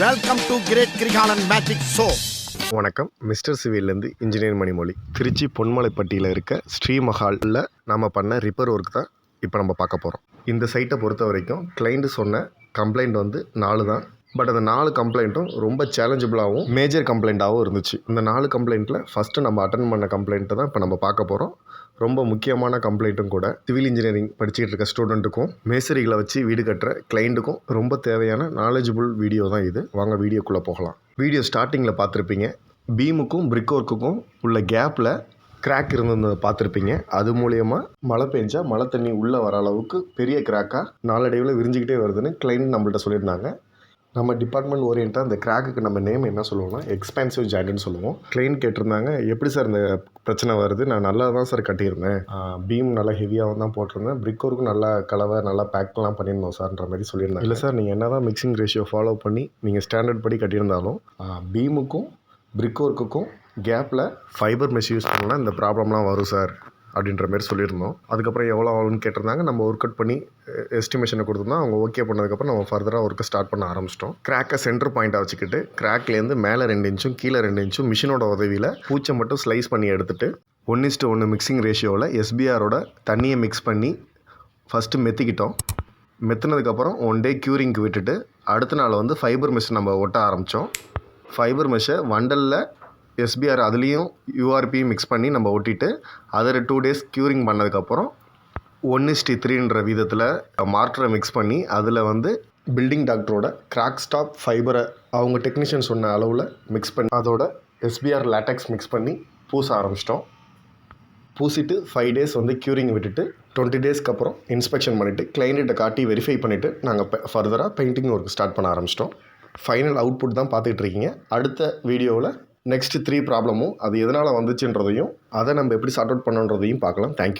Welcome to great Kirikalan magic show வணக்கம். Mister சிவிலேருந்து engineer Manimozhi. Trichy பொன்மலைப்பட்டியில் இருக்க ஸ்ரீமஹாலில் நாம் பண்ண ரிப்பேர் ஒர்க் தான் இப்போ நம்ம பார்க்க போகிறோம் இந்த சைட்டை பொறுத்த வரைக்கும் கிளைண்ட்டு சொன்ன கம்ப்ளைண்ட் வந்து நாலு தான் பட் அந்த நாலு கம்ப்ளைண்ட்டும் ரொம்ப சேலஞ்சபிளாகவும் மேஜர் கம்ப்ளைண்ட்டாகவும் இருந்துச்சு. இந்த நாலு கம்ப்ளைண்ட்டில் ஃபஸ்ட்டு நம்ம அட்டன் பண்ண கம்ப்ளைண்ட்டை தான் இப்போ நம்ம பார்க்க போகிறோம் ரொம்ப முக்கியமான கம்ப்ளைண்ட்டும் கூட. சிவில் இன்ஜினியரிங் படிச்சுக்கிட்டு இருக்க ஸ்டூடெண்ட்டுக்கும் மேசரிகளை வச்சு வீடு கட்டுற கிளைண்ட்டுக்கும் ரொம்ப தேவையான நாலேஜபிள் வீடியோ தான் இது. வாங்க வீடியோக்குள்ளே போகலாம். வீடியோ ஸ்டார்டிங்கில் பார்த்துருப்பீங்க. பீமுக்கும் பிரிக் ஒர்க்குக்கும் உள்ள கேப்பில் கிராக் இருந்ததை பார்த்துருப்பீங்க. அது மூலயமா மழை பெஞ்சா மழை தண்ணி உள்ளே வர அளவுக்கு பெரிய கிராக்காக நாளடைவில் விரிஞ்சிக்கிட்டே வருதுன்னு கிளைண்ட் நம்மள்ட்ட சொல்லியிருந்தாங்க. நம்ம டிபார்ட்மெண்ட் ஓரியண்டாக அந்த கிராக்குக்கு நம்ம நேம் என்ன சொல்லுவோம்னா எக்ஸ்பென்சிவ் ஜாயிண்ட்னு சொல்லுவோம். கிளைன் கேட்டிருந்தாங்க. எப்படி சார் இந்த பிரச்சனை வருது? நான் நல்லா தான் சார் கட்டியிருந்தேன் பீம் நல்லா ஹெவியாக தான் போட்டிருந்தேன். பிரிக் ஒர்க்கும் நல்லா கலவை நல்லா பேக்லாம் பண்ணியிருந்தோம் சார்ன்ற மாதிரி சொல்லியிருந்தாங்க. இல்லை சார் நீங்கள் என்ன தான் மிக்சிங் ரேஷியோ ஃபாலோ பண்ணி நீங்கள் ஸ்டாண்டர்ட் படி கட்டியிருந்தாலும் பீமுக்கும் பிரிக் ஒர்க்குக்கும் கேப்பில் ஃபைபர் மெஷ் யூஸ் பண்ணலாம் இந்த ப்ராப்ளம்லாம் வரும் சார் அப்படின்ற மாதிரி சொல்லியிருந்தோம். அதுக்கப்புறம் எவ்வளோ ஆகும்னு கேட்டிருந்தாங்க. நம்ம ஒர்க் அவுட் பண்ணி எஸ்டிமேஷனை கொடுத்துருந்தோம் அவங்க ஓகே பண்ணதுக்கப்புறம் நம்ம ஃபர்தராக ஒர்க்கை ஸ்டார்ட் பண்ண ஆரம்பிச்சிட்டோம். கிராக்கை சென்டர் பாயிண்ட்டாக வச்சுக்கிட்டு கிராக்லேருந்து மேலே ரெண்டு இன்ச்சும் கீழே ரெண்டு இன்ச்சும் மிஷினோட உதவியில் பூச்சை மட்டும் ஸ்லைஸ் பண்ணி எடுத்துட்டு ஒன் இஸ்ட்டு ஒன்று மிக்சிங் ரேஷியோவில் எஸ்பிஆரோட தண்ணியை மிக்ஸ் பண்ணி ஃபஸ்ட்டு மெத்திக்கிட்டோம். மெத்துனதுக்கப்புறம் ஒன் டே க்யூரிங்க்கு விட்டுட்டு அடுத்த நாள் வந்து ஃபைபர் மெஷ் நம்ம ஒட்ட ஆரம்பித்தோம் ஃபைபர் மெஷ்ஷை வண்டலில் எஸ்பிஆர் அதுலேயும் யூஆர்பி மிக்ஸ் பண்ணி நம்ம ஒட்டிட்டு அதர் டூ டேஸ் க்யூரிங் பண்ணதுக்கப்புறம் ஒன் இஸ்டி த்ரீன்ற விதத்தில் மார்ட்டரை மிக்ஸ் பண்ணி அதில் வந்து பில்டிங் டாக்டரோட கிராக் ஸ்டாப் ஃபைபரை அவங்க டெக்னீஷியன் சொன்ன அளவில் மிக்ஸ் பண்ணி அதோட எஸ்பிஆர் லேட்டக்ஸ் மிக்ஸ் பண்ணி பூச ஆரம்பிச்சிட்டோம். பூசிட்டு ஃபைவ் டேஸ் வந்து க்யூரிங் விட்டுட்டு டுவெண்ட்டி டேஸ்க்கு அப்புறம் இன்ஸ்பெக்ஷன் பண்ணிவிட்டு கிளைண்ட்டை காட்டி வெரிஃபை பண்ணிவிட்டு நாங்கள் ஃபர்தராக பெயிண்டிங் ஒர்க் ஸ்டார்ட் பண்ண ஆரம்பிச்சிட்டோம். ஃபைனல் அவுட்புட் தான் பார்த்துக்கிட்டு இருக்கீங்க. அடுத்த வீடியோவில் நெக்ஸ்ட் த்ரீ ப்ராப்ளமும் அது எதனால் வந்துச்சுன்றதையும் அதை நம்ம எப்படி சார்ட் அவுட் பண்ணுன்றதையும் பார்க்கலாம். தேங்க்யூ